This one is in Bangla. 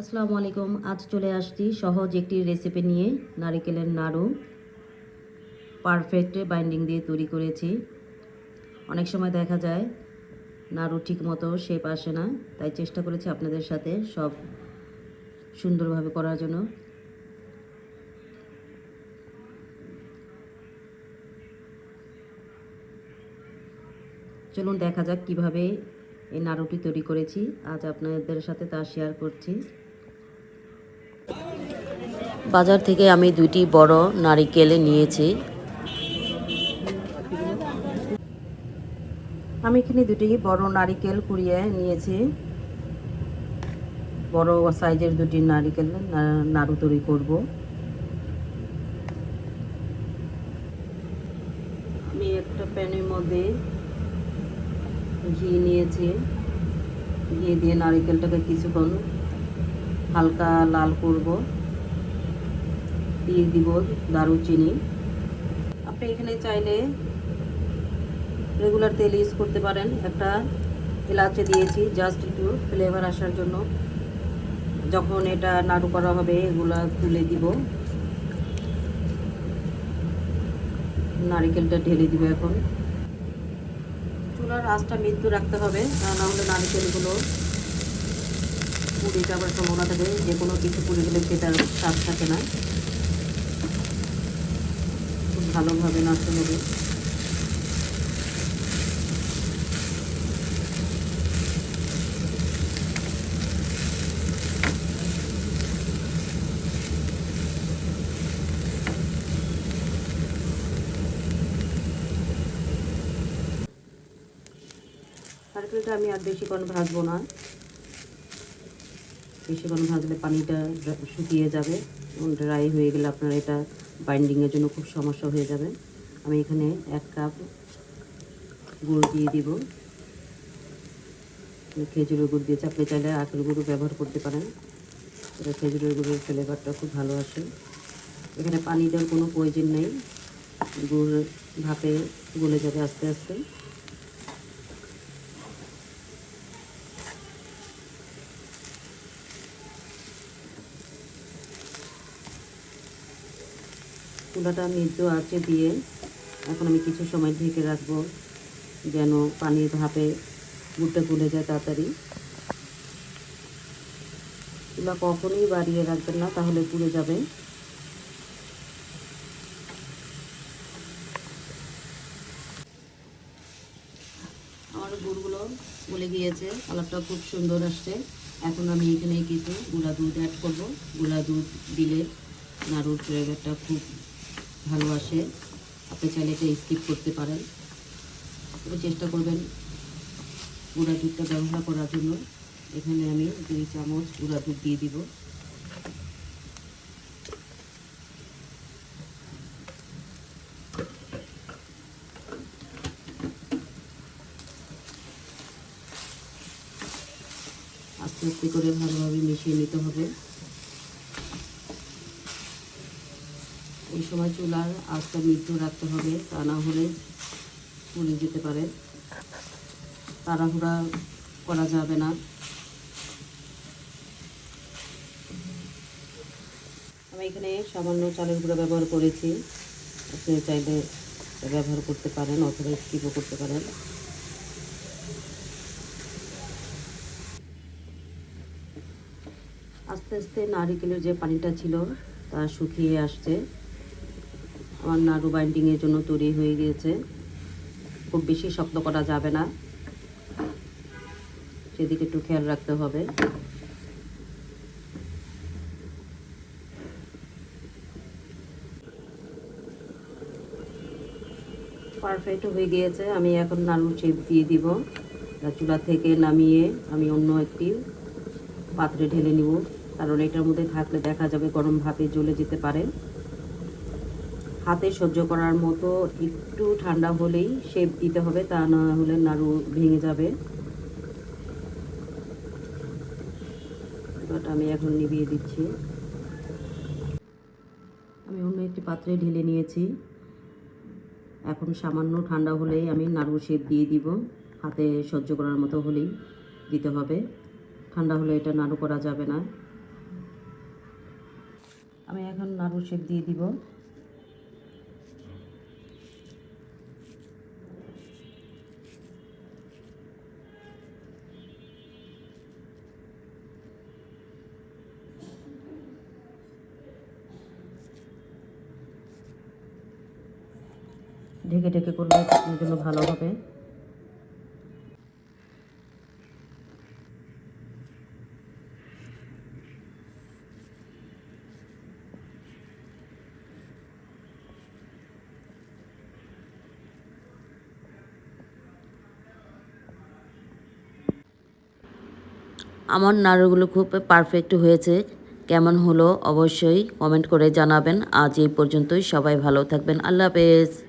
আসসালামু আলাইকুম। আজ চলে আসছি সহজ একটি রেসিপি নিয়ে নারিকেলের নাড়ু। পারফেক্ট বাইন্ডিং দিয়ে তৈরি করেছি। অনেক সময় দেখা যায় নাড়ু ঠিক মতো শেপ আসে না, তাই চেষ্টা করেছি আপনাদের সাথে সব সুন্দরভাবে করার জন্য। চলুন দেখা যাক কীভাবে এই নাড়ুটি তৈরি করেছি। আজ আপনাদের সাথে তা শেয়ার করছি। বাজার থেকে আমি দুটি বড় নারিকেল নিয়েছি। আমি এখানে দুটি বড় নারিকেল কুড়িয়ে নিয়েছি। বড় সাইজের দুটি নারিকেল নাড়ু তৈরি করব। আমি একটা প্যানের মধ্যে ঘি নিয়েছি। ঘি দিয়ে নারিকেলটাকে কিছুক্ষণ হালকা লাল করব। দিয়ে দিব দারুচিনি। আপনি এখানে চাইলে রেগুলার তেল ইউজ করতে পারেন। একটা এলাচে দিয়েছি জাস্ট একটু ফ্লেভার আসার জন্য। যখন এটা নাড়ু করা হবে, এগুলা তুলে দিব। নারিকেলটা ঢেলে দিব এখন। চুলার আঁচটা মৃত্যু রাখতে হবে তা না হলে নারিকেলগুলো পুড়ে যাওয়ার সম্ভাবনা থাকে। যে কোনো কিছু পুড়ে গেলে সেটার স্বাদ থাকে না। ভালোভাবে নাড়তে হবে। আমি আর বেশিক্ষণ ভাজবো না। বেশিক্ষণ ভাজলে পানিটা শুকিয়ে যাবে ড্রাই হয়ে গেলে আপনার এটা বাইন্ডিংয়ের জন্য খুব সমস্যা হয়ে যাবে। আমি এখানে এক কাপ গুড় দিয়ে দিব। খেজুরের গুড় দিয়েছি। আপনি চাইলে আখের গুঁড়ো ব্যবহার করতে পারেন। এটা খেজুরের গুঁড়ের ফ্লেভারটা খুব ভালো আসে। এখানে পানি দেওয়ার কোনো প্রয়োজন নেই। গুড় ভাপে গলে যাবে আস্তে আস্তে। চুলাটা মৃদু আঁচে দিয়ে এখন আমি কিছু সময় ঢেকে রাখব, যেন পানির ভাপে গুড়টা তুলে যায় তাড়াতাড়ি। চুলা কখনোই বাড়িয়ে রাখবেন না, তাহলে পুড়ে যাবে। আমার গুড়গুলো গলে গিয়েছে, কালারটা খুব সুন্দর আসছে। এখন আমি এখানে কিছু গুঁড়া দুধ অ্যাড করব। গুঁড়া দুধ দিলে নাড়ুর ফ্লেভারটা খুব ভালো আসে আপনি চাইলে এটা স্কিপ করতে পারেন। তবে চেষ্টা করবেন গুঁড়া দুধটা ব্যবহার করার জন্য। এখানে আমি দুই চামচ গুঁড়া দুধ দিয়ে দিব। আস্তে আস্তে করে ভালোভাবে মিশিয়ে নিতে হবে। এই সময় চুলার আস্তে মৃত্যু রাখতে হবে, তা না হলে পুড়ে যেতে পারে। তাড়াহুড়া করা যাবে না। আমি এখানে সামান্য চালের গুঁড়ো ব্যবহার করেছি। আপনি চাইলে ব্যবহার করতে পারেন অথবা স্কিপও করতে পারেন। আস্তে আস্তে নারিকেলের যে পানিটা ছিল, তা শুকিয়ে আসছে। আমার নাড়ু বাইন্ডিংয়ের জন্য তৈরি হয়ে গিয়েছে। খুব বেশি শক্ত করা যাবে না। সেদিকে একটু খেয়াল রাখতে হবে। পারফেক্ট হয়ে গিয়েছে। আমি এখন নাড়ুর শেপ দিয়ে দিব। চুলা থেকে নামিয়ে আমি অন্য একটি পাত্রে ঢেলে নিব। কারণ এটার মধ্যে থাকলে দেখা যাবে গরম ভাপে জ্বলে যেতে পারে। হাতে সহ্য করার মতো একটু ঠান্ডা হলেই শেপ দিতে হবে, তা না হলে নাড়ু ভেঙে যাবে। এবারটা আমি এখন নিভিয়ে দিচ্ছি। আমি অন্য একটি পাত্রে ঢেলে নিয়েছি। এখন সামান্য ঠান্ডা হলেই আমি নাড়ু শেপ দিয়ে দিব। হাতে সহ্য করার মতো হলেই দিতে হবে। ঠান্ডা হলে এটা নাড়ু করা যাবে না। আমি এখন নাড়ু শেপ দিয়ে দিব। ঢেকে ঢেকে করলে আপনার জন্য ভালো হবে। আমার নাড়ুগুলো খুব পারফেক্ট হয়েছে। কেমন হলো অবশ্যই কমেন্ট করে জানাবেন। আজ এই পর্যন্তই। সবাই ভালো থাকবেন। আল্লাহ হাফেজ।